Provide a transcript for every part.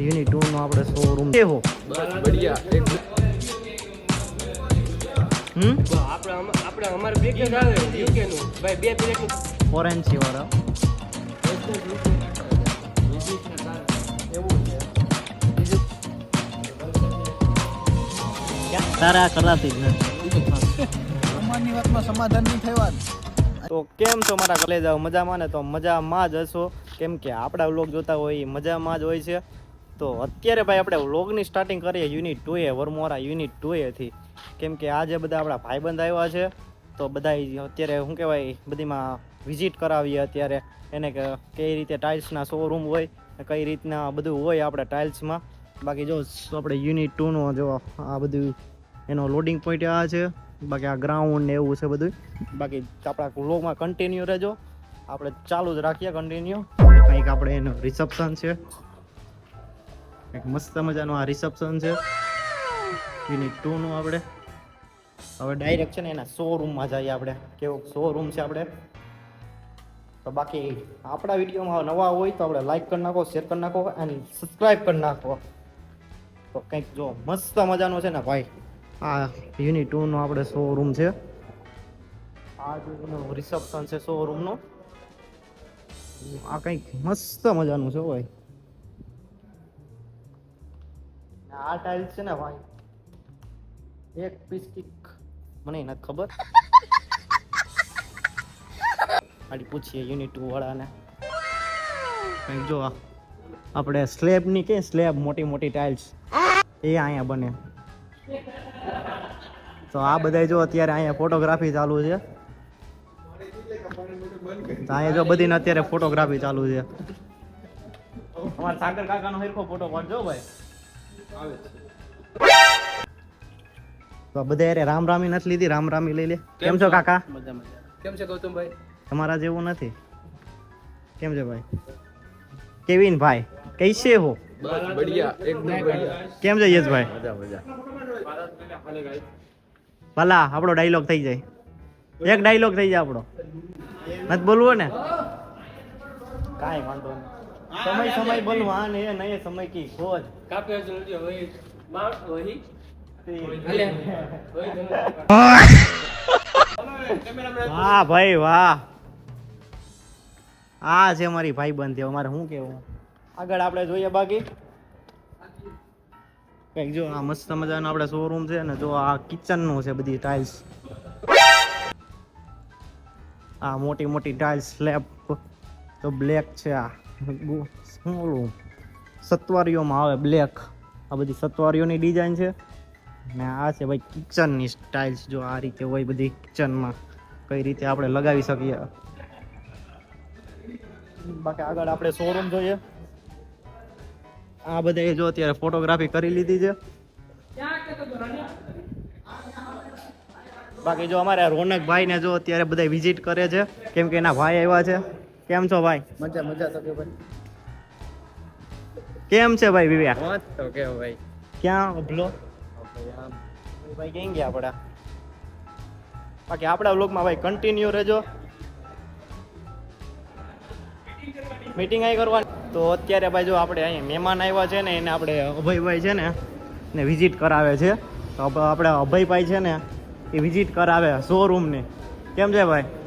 Unit two નો આપણે showroom કેવો બઢિયા. એક હમ? આપણે અમ- આપણે અમારે પેકેજ આવે યુકે નું. ભાઈ બે પ્લેટનું. ફોરેન્સી વાળા. બીજું તારા કરાતી જ નથી. વાતમાં સમાધાન નહીં થવા તો કેમ છો મારા કલેજાઓ મજામાં ને? તો મજામાં જ હશો. કેમ કે આપણા વ્લોગ જોતા હોય એ મજામાં જ હોય છે. તો અત્યારે ભાઈ આપણે વ્લોગની સ્ટાર્ટિંગ કરીએ unit two A, Varmora unit two એથી કેમ કે આજે બધા આપણા ભાઈબંધ આવ્યા છે, તો બધા અત્યારે શું કહેવાય, બધીમાં વિઝિટ કરાવીએ અત્યારે. એને કે, કઈ રીતે ટાઇલ્સના શોરૂમ હોય, કઈ રીતના બધું હોય આપણે ટાઇલ્સમાં બાકી જો આપણે યુનિટ ટુનો જો આ બધું એનો લોડિંગ પોઈન્ટ આ છે, બાકી આ ગ્રાઉન્ડ ને એવું છે બધું બાકી આપણા વ્લોગમાં કન્ટિન્યુ રહેજો. આપણે ચાલુ જ રાખીએ કન્ટિન્યુ કંઈક આપણે એનું રિસેપ્શન છે. કંઈક મસ્ત મજાનું આ રિસેપ્શન છે. યુનિટ ટુનું આપણે. હવે ડાયરેક્ટ છે ને એના શોરૂમમાં જઈએ આપણે. કેવો શોરૂમ છે આપણે? તો બાકી આપણા વિડીયોમાં નવા હોય તો આપણે લાઈક કરી નાખો શેર કરી નાખો અને સબસ્ક્રાઈબ કરી નાખો. તો કંઈક જો મસ્ત મજાનું છે ને ભાઈ, આ યુનિટ ટુનો આપણે શોરૂમ છે. આ જે રિસેપ્શન છે શોરૂમનું આ કંઈક મસ્ત મજાનું છે ભાઈ. આ ટાઇલ્સ છે ને ભાઈ એક પીસ કિક મને નથી ખબર. આડી પૂછીએ યુનિટ ટુ વાળાને. કંઈક જો આ આપણે સ્લેબની કે સ્લેબ મોટી મોટી ટાઇલ્સ એ અહીંયા બને. તો આ બધા જો અત્યારે અહીંયા ફોટોગ્રાફી ચાલુ છે. અહીંયા જો બધીને અત્યારે ફોટોગ્રાફી ચાલુ છે. અમારા સાગર કાકાનો હરખો ફોટો પાડજો ભાઈ. તો બધા અરે રામ રામી નથી લીધી રામ રામી લઈ લે. કેમ છો કાકા? કેમ છે ગૌતમભાઈ? તમારા જેવું નથી. કેમ છે ભાઈ? કેવિન ભાઈ કૈસે હો? બસ બઢિયા એકદમ બઢિયા. કેમ છે યશભાઈ? મજા મજા. ભલા આપણો ડાયલોગ થઈ જાય. એક ડાયલોગ થઈ જાય આપણો. નથી બોલવો ને? કાંઈ વાંધો નહીં. સમય સમય બોલવા ને એ નહીં સમય કી ખોજ કાપે જલ્દી વહી માર વહી ભાઈ વાહ. આ છે મારી ભાઈ બંધ અમારે શું કેવું આગળ આપણે જોઈએ બાકી. કંઈક જો આ મસ્ત મજાનો આપણે શોરૂમ છે ને જો આ કિચનનું છે બધી ટાઇલ્સ આ મોટી મોટી ટાઇલ્સ સ્લેબ તો બ્લેક છે આ. શું ઓલું સત્વારીઓમાં આવે બ્લેક આ બધી સત્વારીઓની ડિઝાઇન છે. ને આ છે ભાઈ કિચનની સ્ટાઇલ્સ જો આ રીતે હોય બધી કિચનમાં કઈ રીતે આપણે લગાવી શકીએ. બાકી આગળ આપણે શોરૂમ જોઈએ. આ બધા જો અત્યારે ફોટોગ્રાફી કરી લીધી છે. બાકી જો અમારે રોનકભાઈને જો અત્યારે બધા વિઝિટ કરે છે, કેમ કે એના ભાઈ આવ્યા છે. કેમ છો ભાઈ? મજા મજા તો કે ભાઈ. કેમ છે ભાઈ વિવેક? વાત તો કે ભાઈ. ક્યાં ઉભલો ભાઈ કેમ ગયા આપડા બાકી આપણા વ્લોગમાં ભાઈ કન્ટિન્યુ રહેજો. મીટિંગ આવી કરવાની. તો અત્યારે ભાઈ જો આપણે અહીંયા મહેમાન આવ્યા છે ને એને આપણે અભયભાઈ છે ને ને વિઝિટ કરાવે છે. તો આપણે અભયભાઈ છે ને એ વિઝિટ કરાવે શોરૂમની કેમ છે ભાઈ?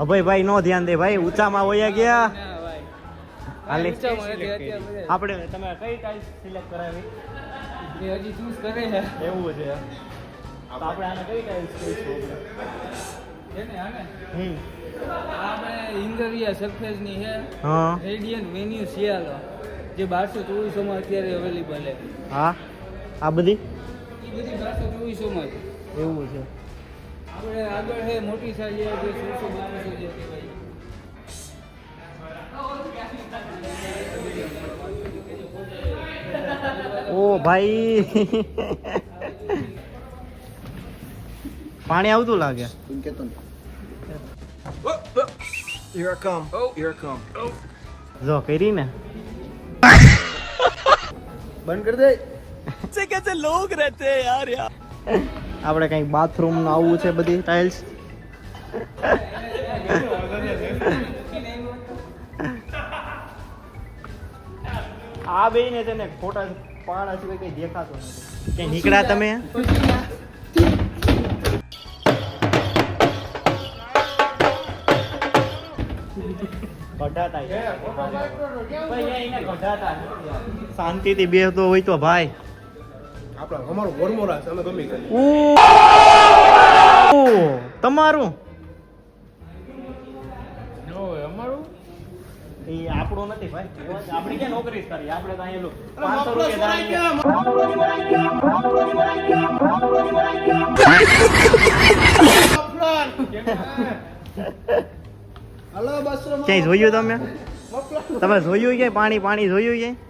અભયભાઈ નો ધ્યાન દે ભાઈ ઊંચામાં વયા ગયા. હાલે. આપણે તમે કઈ ટાઈપ સિલેક્ટ કરાવી? હજી ચૂઝ કરે છે. એવું છે. આપણે આને કઈ ટાઈલ્સ કહીશું હમ. આપણે ઇન્દ્રિયા સરફેસની છે. હા. રેડિયન્ટ વેન્યુ સિયાલો જે બારસો ચોવીસો માં અત્યારે અવેલેબલ છે. હા. આ બધી? એ બધી બારસો ચોવીસો માં એવું છે. આપણે આગળ હે મોટી સાઈઝ જે સોળસો માણસો છે ભાઈ. ઓ ભાઈ. પાણી આવતું લાગે. Oh, come. જો કરી ને. બંધ કરી દે. આપણે કંઈક બાથરૂમનું આવવું છે બધી ટાઇલ્સ આ બે ને તેને ખોટા પાડા સિવાય કઈ દેખાતું નથી. ક્યાંય નીકળ્યા તમે? શાંતિથી બેસતો હોય તો ભાઈ. આપણા અમારું વરમોરા છે અમે ગમી ગઈ તમારું? અમારું? નથી ભાઈ. આપણે ક્યાં નોકરી કરી? આપણે તો અહીંયા પાંચસો રૂપિયા હલો બસો ક્યાંય જોયું તમે? તમે જોયું ક્યાંય? પાણી પાણી જોયું ક્યાંય?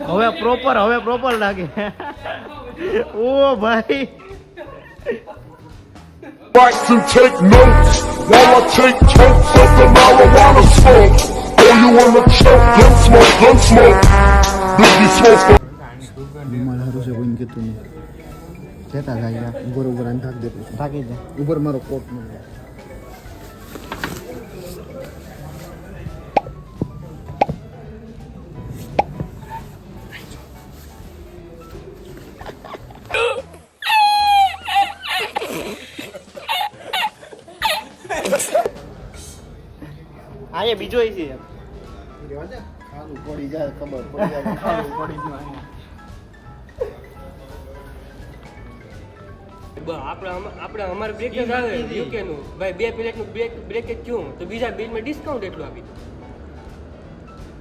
હવે પ્રોપર હવે પ્રોપર લાગે ઓ ભાઈ Wax and take notes while I take totes of the marijuana smoke. Oh, you wanna choke? Gun smoke, gun smoke. Biggie smoke. રૂમાલ હારું છે કોઈને કહેતું નહીં કહેતા થાય ઉપર ઉપર આને થાક દેતું થાકી દે ઉપર મારો કોટ નો એ બીજો ઈ છે. ખાલું પડી જાય ખબર પડી જાય ખાલું પડી જાય આપણે આપણે અમારે બ્રેકેજ આવે યુકે નું. ભાઈ બે પ્લેટનું બ્રેક બ્રેકેજ થયું. તો બીજા બિલમાં ડિસ્કાઉન્ટ એટલું આપી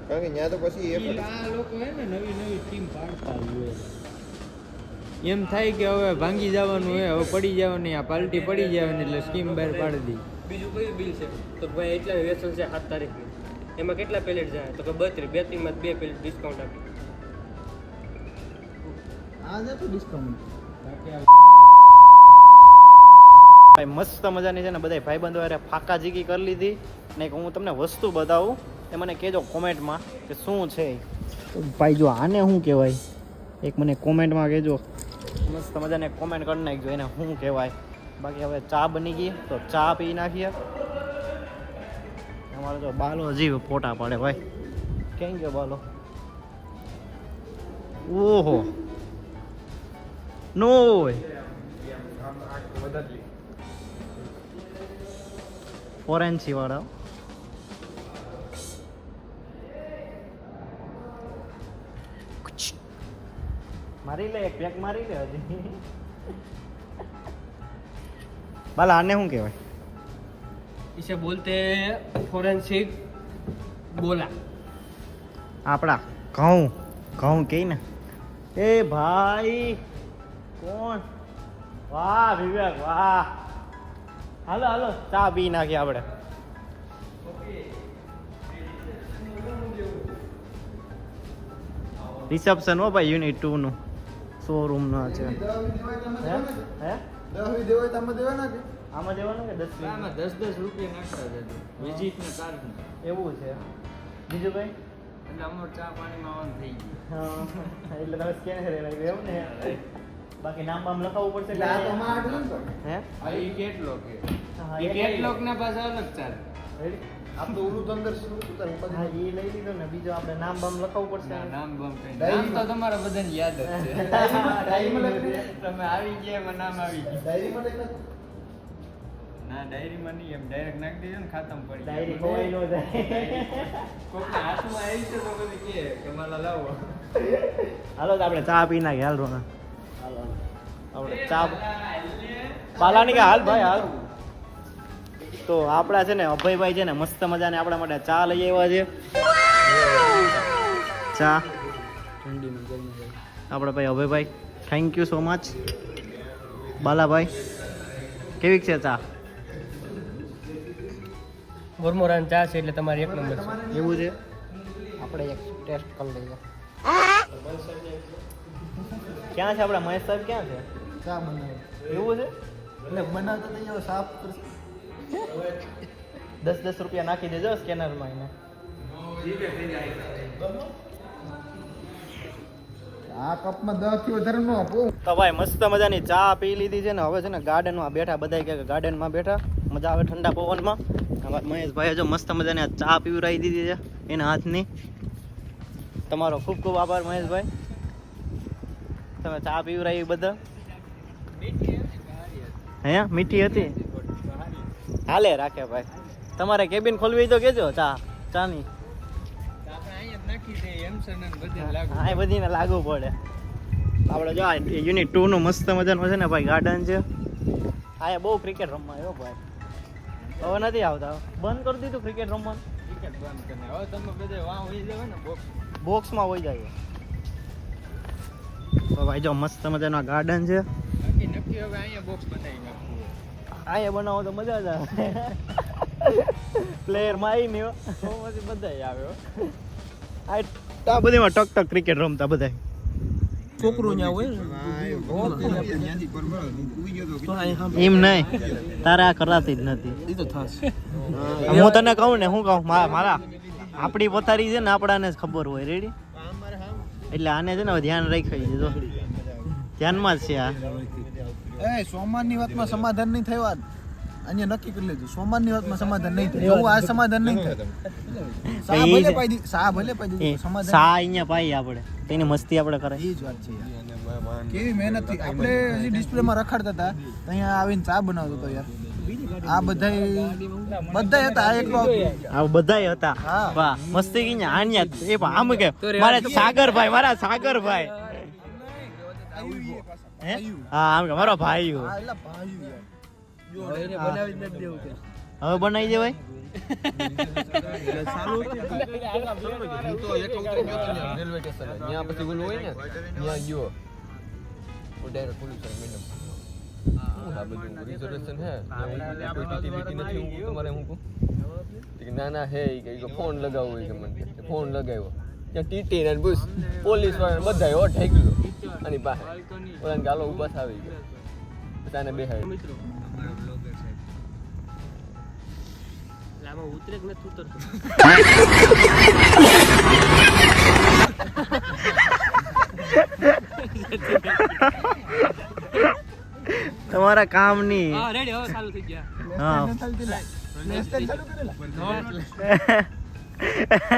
કારણ કે ત્યાં તો પછી એ આ લોકો હે ને નવી નવી ટીમ પાડતા હોય. એમ થાય કે હવે ભાંગી જવાનું હે હવે પડી જવાની આ પાલટી પડી જવાની એટલે સ્કીમ બહાર પાડી દી. બીજું કયું બિલ છે? તો ભાઈ એટલા વેસન છે સાત તારીખની એમાં કેટલા પેલેટ જાય? તો કે બત્રીસ. બે ત્રીમાં બે પેલેટ ડિસ્કાઉન્ટ આપી. આ તો ડિસ્કાઉન્ટ ભાઈ મસ્ત મજાની છે ને બધા ભાઈબંધો હારે ફાકા જીકી કરી લીધી. ને એક હું તમને વસ્તુ બતાવું. એ મને કહેજો કોમેન્ટમાં કે શું છે ભાઈ જો આને શું કહેવાય? એક મને કોમેન્ટમાં કહેજો. મસ્ત મજાને કોમેન્ટ કરી નાખજો એને શું કહેવાય. બાકી હવે ચા બની ગઈ તો ચા પી નાખીએ. અમારો તો બાલો હજી ફોટા પાડે ભાઈ. કેમ ગયો બાલો? ઓહો. નો ફોરેન્સી વાળા. મારી લે એક પેક મારી લે હજી. બાલા આને શું કહેવાય इसे बोलते हैं फोरेंसिक बोला આપણા ઘઉં ઘઉં કહે ને એ ભાઈ કોણ વાહ વિવેક વાહ હાલો હાલો ચા પી નાખીએ આપણે રિસેપ્શન હો ભાઈ યુનિટ ટુ નું શોરૂમ નો છે હે હે દસ દેવાય તમે દેવા ના કે આમાં જવાનું કે દસ આમાં દસ દસ રૂપિયા નાખતા જજો વિઝિટ ને ચાર્જ એવું છે બીજું ભાઈ એટલે અમારું ચા પાણીમાં ઓન થઈ ગયું. હા, એટલે તમે સ્કેન કરી રાખ્યું એવું ને? બાકી નામ બામ લખાવવું પડશે એટલે આ તો માં આટલું. હે? આ ઈ કેટલો કે હા, ઈ કેટલોક ના પાછા અલગ ચાલે. આમ તો ઉરું તો અંદર શું ઉતાર ઉપાધિ હા એ લઈ લીધો ને. બીજો આપણે નામ બામ લખાવવું પડશે. નામ બામ કઈ નામ તો તમારા બધાને યાદ જ છે. ડાયરીમાં- ડાયરીમાં લખી. તમે આવી ગયા એમાં નામ આવી ગયું. ડાયરીમાં લખી. નાખ. ના ડાયરીમાં નહીં એમ ડાયરેક્ટ નાખી દેજો ને ખાતમ પડી ડાયરી ખોવાઈ ન જાય કોકના હાથમાં આવી છે તો પછી કે કે માલા લાવો. હાલો તો આપણે ચા પી નાખીએ. હાલ રોના. આપણે ચા પાલાની કે હાલ ભાઈ હાલ. તો આપણા છે ને અભયભાઈ છે ને મસ્ત મજાને આપણા માટે ચા લઈ આવ્યા છે. ચા. આપણા ભાઈ Abhaybhai thank you so much Balabhai કેવી છે ચા? વરમોરાન ચા છે એટલે તમારે એક નંબર છે. એવું છે? આપણે એક ટેસ્ટ કરી લઈએ. ક્યાં છે આપણા મહેશ સાહેબ ક્યાં છે? ચા બનાવે. એવું છે? એટલે બનાવતા તો અહીંયા સાફ કરશે. દસ દસ રૂપિયા નાખી દેજો સ્કેનરમાં એને. આ કપમાં દસથી વધારે નો આપો. તો ભાઈ મસ્ત મજાની ચા પી લીધી છે ને હવે છે ને ગાર્ડનમાં બેઠા બધા કે ગાર્ડનમાં બેઠા. મજા આવે ઠંડા પવનમાં. અમારા મહેશભાઈએ જો મસ્ત મજાની ચા પીવરાવી દીધી છે એના હાથની. તમારો ખૂબ ખૂબ આભાર મહેશભાઈ. તમે ચા પીવરાઈ બધા હે? મીઠી હતી? હાલે, રાખે ભાઈ. તમારે કેબિન ખોલવી તો કેજો ચા, ચાની. હા એ બધીને લાગુ પડે. આપણે જો આ યુનિટ ટુ નું મસ્ત મજાનું છે ને ભાઈ ગાર્ડન છે. હા બહુ ક્રિકેટ રમવા આવ્યો ભાઈ. હવે નથી આવતા. બંધ કરી દીધું ક્રિકેટ રમવાનું. ક્રિકેટ બંધ કરીને હવે તમે બધે વાહ હોઈ જવાય ને બોક્સ બોક્સમાં હોઈ જાય તો ભાઈ જો મસ્ત મજાનો ગાર્ડન છે. બાકી નક્કી હવે અહીંયા બોક્સ બનાવી નાખવું અહીંયા બનાવો તો મજા જ આવે. પ્લેયરમાં આવી નહીં તો પછી બધાય આવે હો. આ આ બધીમાં ટક ટક ક્રિકેટ રમતા બધા છોકરું ત્યાં હોય? એમ નહીં. તારે આ કરાતી જ નથી. એ તો થશે. હું તને કહું ને હું કહું મારા આપણી પોતારી છે ને આપણાને જ ખબર હોય. રેડી એટલે આને છે ને ધ્યાન રાખી દીધો. ધ્યાનમાં જ છે આ. એ સોમવારની વાતમાં સમાધાન નહીં થયું આજ અહીંયા નક્કી કરી લીધું સોમવારની વાતમાં સમાધાન નહીં થાય. એવું આ સમાધાન નહીં થાય. સા ભલે પાઈ દી- સા ભલે પાઈ સમાધાન સા અહીંયા પાઈ આપણે. તેની મસ્તી આપણે કરે. એ જ વાત છે યાર. કેવી મહેનતથી. આપણે હજી ડિસ્પ્લેમાં રખડતા હતા અહીંયા આવીને ચા બનાવતો હતો યાર. આ બધાય બધાય હતા આ એકલો આ બધાય હતા. હા. વાહ મસ્તી કઈ આણ્યા એ આમ કે મારા સાગરભાઈ મારા સાગરભાઈ. હે? હા? આમ કે મારો ભાઈ હવે બનાવી દે ભાઈ હું તો એક વખત ગયો તો ત્યાં રેલવે સ્ટેશન ત્યાં પછી ઓલું હોય ને ત્યાં ગયો. ડાયરેક્ટ પોલીસ મેડમ આ બધું રિઝર્વેશન હે? કોઈ ટીટી નથી? હું તમારે હું કહું? કે ના ના હે. કે ફોન લગાવવો કે મને. ફોન લગાવ્યો. ત્યાં ટીટી ને બસ પોલીસવાળા બધા હો ઠેકી ગયો અને પાસે. ઓલાને ગાલો ઊભા આવી ગયો. પછી આને ઉતરે કે નથી ઉતરતું. તમારા કામની. હા રેડી હવે ચાલુ થઈ ગયા. હા.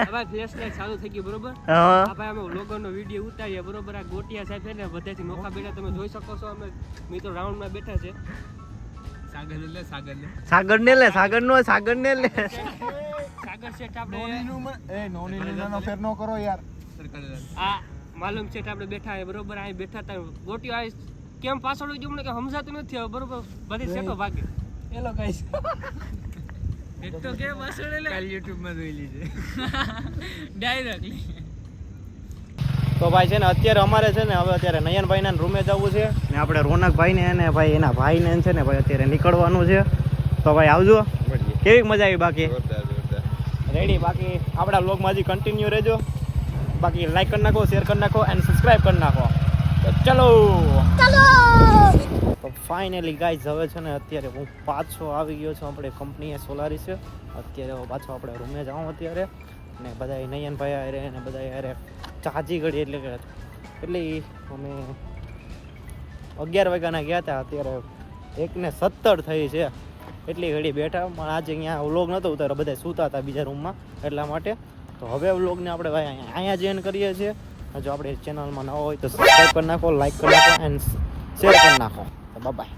હવે ચાલુ થઈ ગયું બરોબર? આપણે અમે વીડિયો ઉતારીએ બરોબર? આ ગોટિયા સાહેબ છે ને બધાથી નોખા બેઠા તમે જોઈ શકો છો અમે મિત્રો રાઉન્ડમાં બેઠા છે. સાગર એટલે સાગર ને લે સાગર નો સાગર ને લે. સાગર શેઠ આપણે એ નાનો ફેર નો કરો યાર. આ માલુમ શેઠ આપણે બેઠા હે બરોબર? અહીં બેઠા તા ગોટીઓ આ કેમ પાછળ જો મને કે સમજાતું નથી હવે બરોબર? બધી શેઠો ભાગે. Hello guys. એક તો કે પાછળ લે? કાલ YouTube માં જોઈ લીધે ડાયરેક્ટલી તો ભાઈ છે ને અત્યારે અમારે છે ને હવે અત્યારે નયનભાઈ ના રૂમે જવું છે. ને આપણે રોનકભાઈ ને અને ભાઈ એના ભાઈ ને છે ને ભાઈ અત્યારે નીકળવાનું છે. તો ભાઈ આવજો. કેવી મજા આવી બાકી? રેડી બાકી આપણા વ્લોગમાં હજી કન્ટિન્યુ રહેજો. બાકી લાઈક કરી નાખો શેર કરી નાખો એન્ડ સબસ્ક્રાઈબ કરી નાખો. તો ચલો. તો ફાઇનલી ગાઈઝ હવે છે ને અત્યારે હું પાછો આવી ગયો છું આપણે કંપનીએ સોલારી છે અત્યારે પાછો આપણે રૂમે જાઉં અત્યારે. ને બધા નયનભાઈ હારે ને બધા હારે ચાજી ઘડી એટલે એટલે અમે અગિયાર વાગ્યાના ગયા હતા. અત્યારે એકને સત્તર થઈ છે. એટલી ઘડી બેઠા. પણ આજે અહીંયા વ્લોગ નહોતો ઉતાર્યો. બધા સૂતા હતા બીજા રૂમમાં એટલા માટે તો હવે વ્લોગને આપણે ભાઈ અહીંયા જ end કરીએ છીએ. જો આપણે ચેનલમાં ન હોય તો સબસ્ક્રાઈબ કરી નાખો લાઈક કરી નાખો એન્ડ શેર કરી નાખો. તો બાય